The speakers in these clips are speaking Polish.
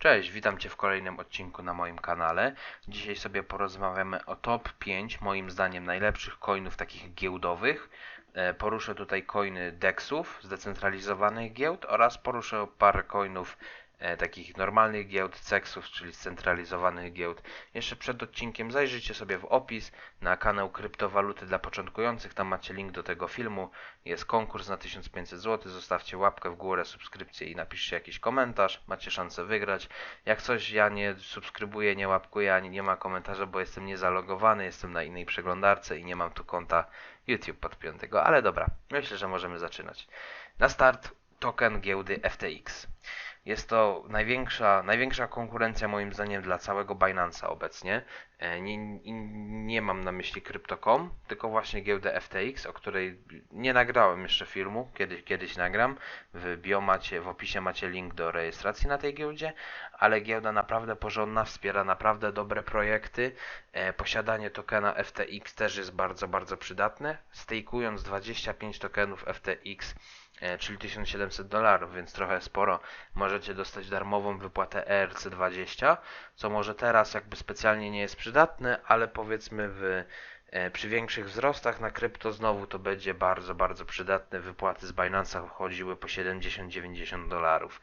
Cześć, witam Cię w kolejnym odcinku na moim kanale. Dzisiaj sobie porozmawiamy o top 5 moim zdaniem najlepszych coinów takich giełdowych. E, Poruszę tutaj coiny DEXów, zdecentralizowanych giełd oraz poruszę parę coinów takich normalnych giełd, CEXów, czyli scentralizowanych giełd. Jeszcze przed odcinkiem zajrzyjcie sobie w opis na kanał Kryptowaluty dla początkujących, tam macie link do tego filmu. Jest konkurs na 1500 zł, zostawcie łapkę w górę, subskrypcję i napiszcie jakiś komentarz, macie szansę wygrać. Jak coś ja nie subskrybuję, nie łapkuję, ani nie ma komentarza, bo jestem niezalogowany, jestem na innej przeglądarce i nie mam tu konta YouTube podpiętego, ale dobra, myślę, że możemy zaczynać. Na start token giełdy FTX. Jest to największa, największa konkurencja moim zdaniem dla całego Binance'a obecnie. E, Nie, nie, mam na myśli Crypto.com, tylko właśnie giełdę FTX, o której nie nagrałem jeszcze filmu, kiedyś, kiedyś nagram. W bio macie, w opisie macie link do rejestracji na tej giełdzie, ale giełda naprawdę porządna, wspiera naprawdę dobre projekty. E, Posiadanie tokena FTX też jest bardzo, bardzo przydatne. Stejkując 25 tokenów FTX czyli 1700 dolarów, więc trochę sporo. Możecie dostać darmową wypłatę ERC20, co może teraz jakby specjalnie nie jest przydatne, ale powiedzmy w, e, przy większych wzrostach na krypto znowu to będzie bardzo, bardzo przydatne. Wypłaty z Binance'a chodziły po 70-90 dolarów,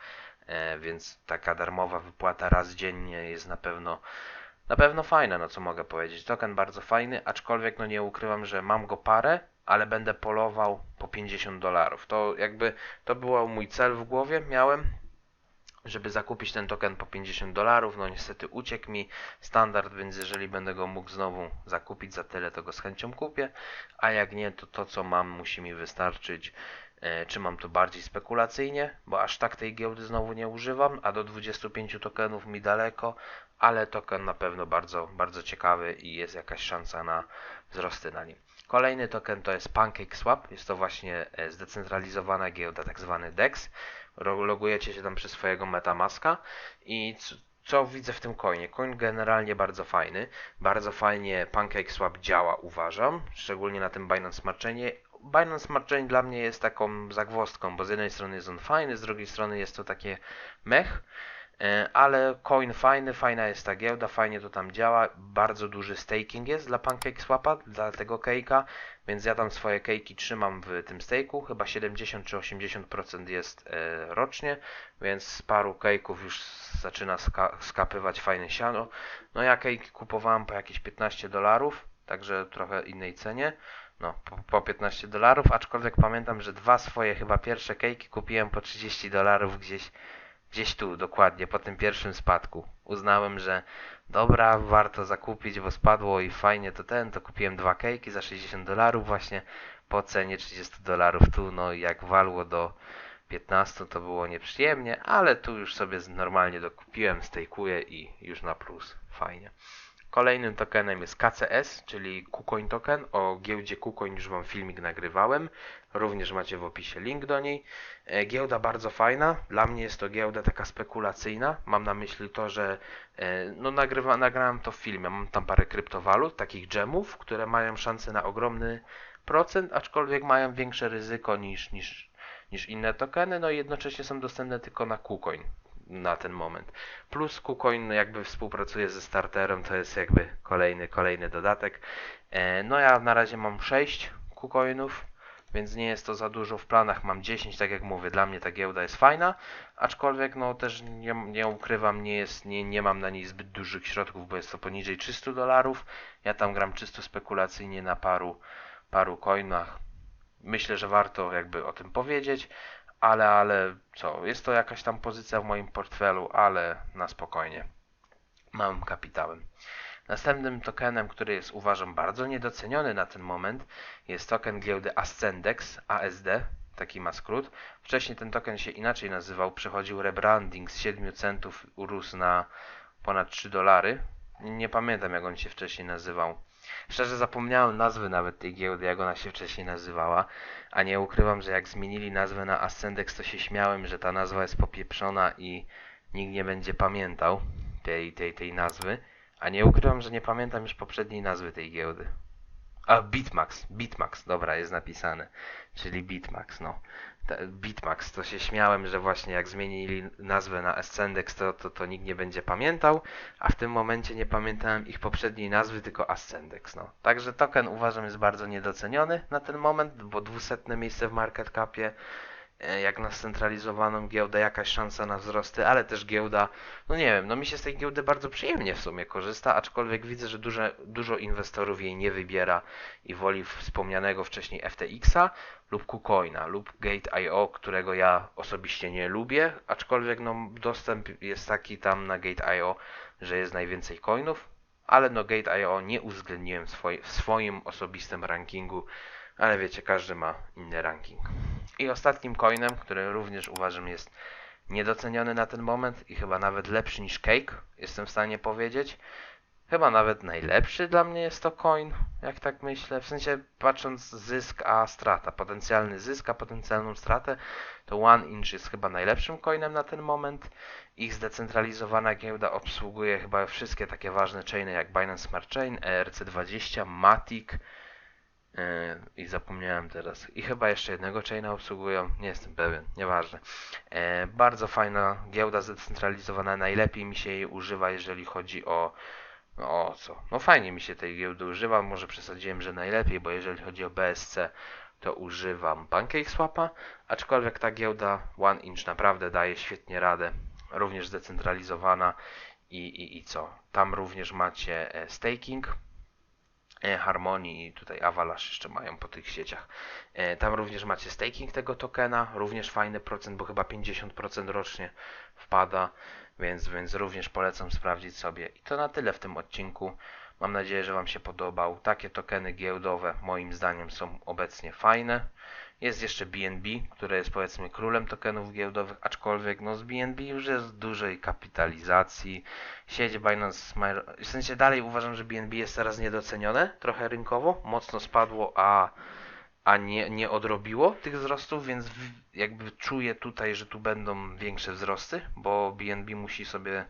e, więc taka darmowa wypłata raz dziennie jest na pewno na pewno fajne, no co mogę powiedzieć. Token bardzo fajny, aczkolwiek no nie ukrywam, że mam go parę, ale będę polował po 50 dolarów. To jakby to był mój cel w głowie, miałem, żeby zakupić ten token po 50 dolarów. No niestety uciekł mi standard, więc jeżeli będę go mógł znowu zakupić za tyle, to go z chęcią kupię, a jak nie, to to co mam musi mi wystarczyć. E, Czy mam to bardziej spekulacyjnie, bo aż tak tej giełdy znowu nie używam, a do 25 tokenów mi daleko, ale token na pewno bardzo, bardzo ciekawy i jest jakaś szansa na wzrosty na nim. Kolejny token to jest PancakeSwap, jest to właśnie e, zdecentralizowana giełda, tak zwany DEX. Logujecie się tam przez swojego Metamaska i co widzę w tym coinie? Coin generalnie bardzo fajny, bardzo fajnie PancakeSwap działa uważam, szczególnie na tym Binance Smart Chainie. Binance Smart Chain dla mnie jest taką zagwozdką, bo z jednej strony jest on fajny, z drugiej strony jest to takie mech, ale coin fajny, fajna jest ta giełda, fajnie to tam działa, bardzo duży staking jest dla PancakeSwapa, dla tego cake'a, więc ja tam swoje cake'i trzymam w tym stake'u, chyba 70 czy 80% jest e, rocznie, więc z paru cake'ów już zaczyna ska skapywać fajne siano. No ja cake'i kupowałem po jakieś 15 dolarów, także trochę innej cenie. No, po, po 15 dolarów, aczkolwiek pamiętam, że dwa swoje chyba pierwsze cake'i kupiłem po 30 dolarów gdzieś gdzieś tu dokładnie po tym pierwszym spadku. Uznałem, że dobra, warto zakupić, bo spadło i fajnie to ten, to kupiłem dwa kejki za 60 dolarów właśnie po cenie 30 dolarów tu, no jak walło do 15 to było nieprzyjemnie, ale tu już sobie normalnie dokupiłem, stejkuję i już na plus, fajnie. Kolejnym tokenem jest KCS, czyli KuCoin token. O giełdzie KuCoin już Wam filmik nagrywałem. Również macie w opisie link do niej. E, Giełda bardzo fajna. Dla mnie jest to giełda taka spekulacyjna. Mam na myśli to, że e, no nagrywa, nagrałem to w filmie. Mam tam parę kryptowalut, takich gemów, które mają szansę na ogromny procent, aczkolwiek mają większe ryzyko niż, niż, niż inne tokeny. No i jednocześnie są dostępne tylko na KuCoin na ten moment. Plus KuCoin jakby współpracuje ze starterem, to jest jakby kolejny, kolejny dodatek. E, No ja na razie mam 6 KuCoinów, więc nie jest to za dużo. W planach mam 10, tak jak mówię, dla mnie ta giełda jest fajna, aczkolwiek no też nie, nie ukrywam, nie, jest, nie, nie mam na niej zbyt dużych środków, bo jest to poniżej 300 dolarów. Ja tam gram czysto spekulacyjnie na paru, paru coinach. Myślę, że warto jakby o tym powiedzieć, ale, ale co, jest to jakaś tam pozycja w moim portfelu, ale na spokojnie. Małym kapitałem. Następnym tokenem, który jest uważam bardzo niedoceniony na ten moment, jest token giełdy Ascendex, ASD, taki ma skrót. Wcześniej ten token się inaczej nazywał, przechodził rebranding z 7 centów, urósł na ponad 3 dolary. Nie pamiętam jak on się wcześniej nazywał. Szczerze zapomniałem nazwy nawet tej giełdy, jak ona się wcześniej nazywała, a nie ukrywam, że jak zmienili nazwę na Ascendex, to się śmiałem, że ta nazwa jest popieprzona i nikt nie będzie pamiętał tej, tej, tej nazwy. A nie ukrywam, że nie pamiętam już poprzedniej nazwy tej giełdy. A, Bitmax, Bitmax, dobra, jest napisane. Czyli Bitmax, no. Bitmax, to się śmiałem, że właśnie jak zmienili nazwę na Ascendex, to, to, to nikt nie będzie pamiętał, a w tym momencie nie pamiętałem ich poprzedniej nazwy, tylko Ascendex. No. Także token uważam jest bardzo niedoceniony na ten moment, bo dwusetne miejsce w market capie, jak na scentralizowaną giełdę, jakaś szansa na wzrosty, ale też giełda, no nie wiem, no mi się z tej giełdy bardzo przyjemnie w sumie korzysta, aczkolwiek widzę, że duże, dużo inwestorów jej nie wybiera i woli wspomnianego wcześniej FTX-a lub KuCoina lub Gate.io, którego ja osobiście nie lubię, aczkolwiek no, dostęp jest taki tam na Gate.io, że jest najwięcej coinów, ale no Gate.io nie uwzględniłem w swoim osobistym rankingu, ale wiecie, każdy ma inny ranking. I ostatnim coinem, który również uważam jest niedoceniony na ten moment i chyba nawet lepszy niż Cake, jestem w stanie powiedzieć. Chyba nawet najlepszy dla mnie jest to coin, jak tak myślę. W sensie patrząc zysk a strata, potencjalny zysk a potencjalną stratę, to One Inch jest chyba najlepszym coinem na ten moment. Ich zdecentralizowana giełda obsługuje chyba wszystkie takie ważne chainy jak Binance Smart Chain, E ERC20, Matic yy, i zapomniałem teraz. I chyba jeszcze jednego chaina obsługują, nie jestem pewien, nieważne. E, bardzo fajna giełda zdecentralizowana, najlepiej mi się jej używa, jeżeli chodzi o no o co? No fajnie mi się tej giełdy używa, może przesadziłem, że najlepiej, bo jeżeli chodzi o BSC, to używam PancakeSwapa, aczkolwiek ta giełda One Inch naprawdę daje świetnie radę, również zdecentralizowana i, i, i co? Tam również macie e, staking, e, Harmony i tutaj Avalanche jeszcze mają po tych sieciach. E, Tam również macie staking tego tokena, również fajny procent, bo chyba 50% rocznie wpada, więc, więc również polecam sprawdzić sobie. I to na tyle w tym odcinku. Mam nadzieję, że Wam się podobał. Takie tokeny giełdowe moim zdaniem są obecnie fajne. Jest jeszcze BNB, które jest powiedzmy królem tokenów giełdowych, aczkolwiek no z BNB już jest dużej kapitalizacji. Sieć Binance Smile, w sensie dalej uważam, że BNB jest teraz niedocenione, trochę rynkowo, mocno spadło, a, a nie, nie odrobiło tych wzrostów, więc jakby czuję tutaj, że tu będą większe wzrosty, bo BNB musi sobie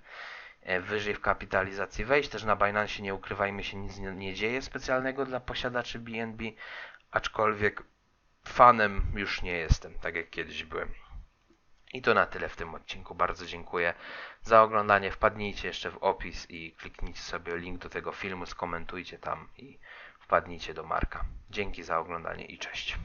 e, wyżej w kapitalizacji wejść. Też na Binance nie ukrywajmy się, nic nie, nie dzieje specjalnego dla posiadaczy BNB, aczkolwiek fanem już nie jestem, tak jak kiedyś byłem. I to na tyle w tym odcinku. Bardzo dziękuję za oglądanie. Wpadnijcie jeszcze w opis i kliknijcie sobie link do tego filmu, skomentujcie tam i wpadnijcie do Marka. Dzięki za oglądanie i cześć.